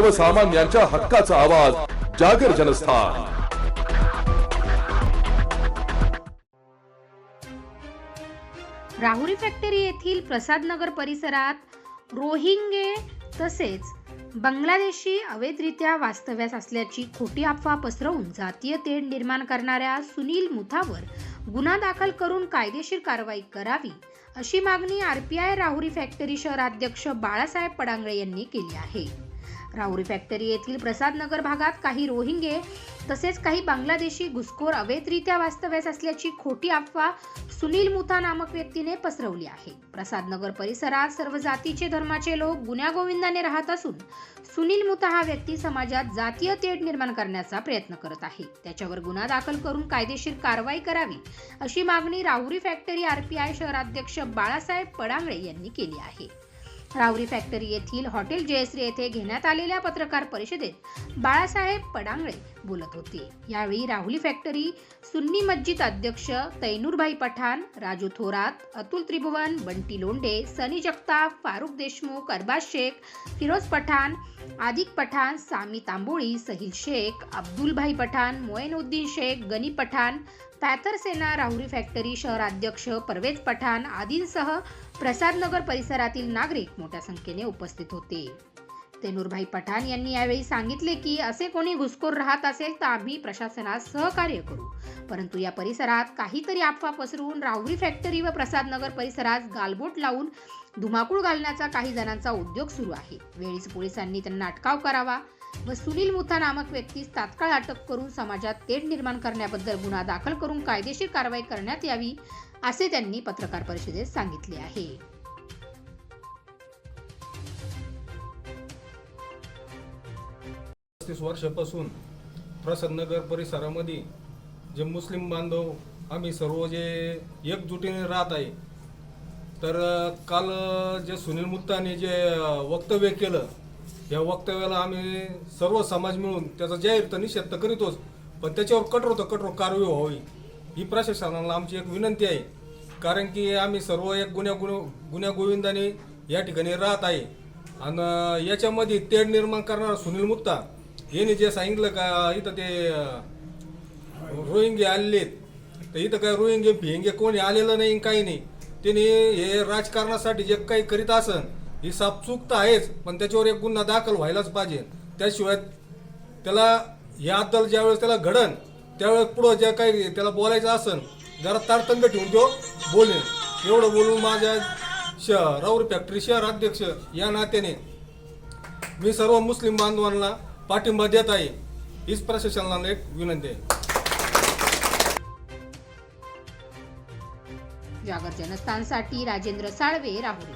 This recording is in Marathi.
सर्वसामान्यांच्या हक्काचा आवाज जागर जनस्थान. राहुरी फॅक्टरी येथील प्रसादनगर परिसरात रोहिंगे तसेच बांगलादेशी अवैधरित्या वास्तव्यास असल्याची खोटी अफवा पसरवून जातीय तेढ निर्माण करणाऱ्या सुनील मुथावर गुन्हा दाखल करून कायदेशीर कारवाई करावी अशी मागणी आरपीआय राहुरी फॅक्टरी शहराध्यक्ष बाळासाहेब पडांगळे यांनी केली आहे. राहुरी फॅक्टरी येथील प्रसादनगर भागात काही रोहिंगे तसेच काही बांगलादेशी घुसखोर अवैधरित्या वास्तव्यास असल्याची खोटी अफवा सुनील मुथा नामक व्यक्तीने पसरवली आहे. प्रसादनगर परिसरात सर्व जातीचे धर्माचे लोक गुण्यागोविंदाने राहत असून सुनील मुथा हा व्यक्ती समाजात जातीय तेढ निर्माण करण्याचा प्रयत्न करत आहे. त्याच्यावर गुन्हा दाखल करून कायदेशीर कारवाई करावी अशी मागणी राहुरी फॅक्टरी आरपीआय शहराध्यक्ष बाळासाहेब पडांगळे यांनी केली आहे. रावरी फॅक्टरी येथील हॉटेल जयश्री येथे घेण्यात आलेल्या पत्रकार परिषदेत बाळासाहेब पडांगळे बोलत होते. यावेळी राहुली फॅक्टरी सुन्नी मस्जिद अध्यक्ष तैनूरभाई पठाण राजू थोरात अतुल त्रिभुवन बंटी लोंढे सनी जगताप फारुख देशमुख अरबाज शेख फिरोज पठाण आदिक पठाण सामी तांबोळी सहिल शेख अब्दुलभाई पठाण मोएनुद्दीन शेख गनी पठाण पॅथरसेना राहुरी फॅक्टरी शहराध्यक्ष परवेज पठाण आदींसह प्रसादनगर परिसरातील नागरिक मोठ्या संख्येने उपस्थित होते. तेनूरभाई पठाण यांनी यावेळी सांगितले की असे कोणी घुसखोर राहत असेल तर आम्ही प्रशासनास सहकार्य करू. परंतु या परिसरात काहीतरी अफवा पसरवून राहुरी फॅक्टरी व प्रसादनगर परिसरात गालबोट लावून धुमाकूळ घालण्याचा काही जणांचा उद्योग सुरू आहे. वेळीच पोलिसांनी त्यांना अटकाव करावा व सुनील मुथा नामक व्यक्तीस तात्काळ अटक करून समाजात तेढ निर्माण करण्याबद्दल गुन्हा दाखल करून कायदेशीर कारवाई करण्यात यावी असे त्यांनी पत्रकार परिषदेत सांगितले आहे. पस्तीस वर्षापासून प्रसादनगर परिसरामध्ये जे मुस्लिम बांधव आम्ही सर्व जे एकजुटीने राहत आहे तर काल जे सुनील मुत्ताने जे वक्तव्य केलं या वक्तव्याला आम्ही सर्व समाज मिळून त्याचा जाहीर तर निषेध तर करीतोच पण त्याच्यावर कठोर तर कठोर कारवाई व्हावी ही प्रशासनाला आमची एक विनंती आहे. कारण की आम्ही सर्व एक गुन्ह्या गुन्ह गुन्ह्या गोविंदाने या ठिकाणी राहत आहे. आणि याच्यामध्ये तेढ निर्माण करणारा सुनील मुत्ता यांनी जे सांगितलं का इथं ते रोहिंगे आलेत आहेत तर इथं काय रोहिंगे भिंगे कोणी आलेलं नाही काही नाही. त्याने हे राजकारणासाठी जे काही करीत असन ही सापचूक तर आहेच पण त्याच्यावर एक गुन्हा दाखल व्हायलाच पाहिजे. त्याशिवाय त्याला या अद्दल ज्यावेळेस त्याला घडन त्यावेळेस पुढं जे काही त्याला बोलायचं असन जरा तारतंग ठेवून तो बोलेन. एवढं बोलून माझ्या श राऊर फॅक्टरी शहर अध्यक्ष या नात्याने मी सर्व मुस्लिम बांधवांना पाठिंबा देत आहे. हीच प्रशासनाला एक विनंती आहे. जागर जनस्थानसाठी राजेंद्र साळवे राहुरी.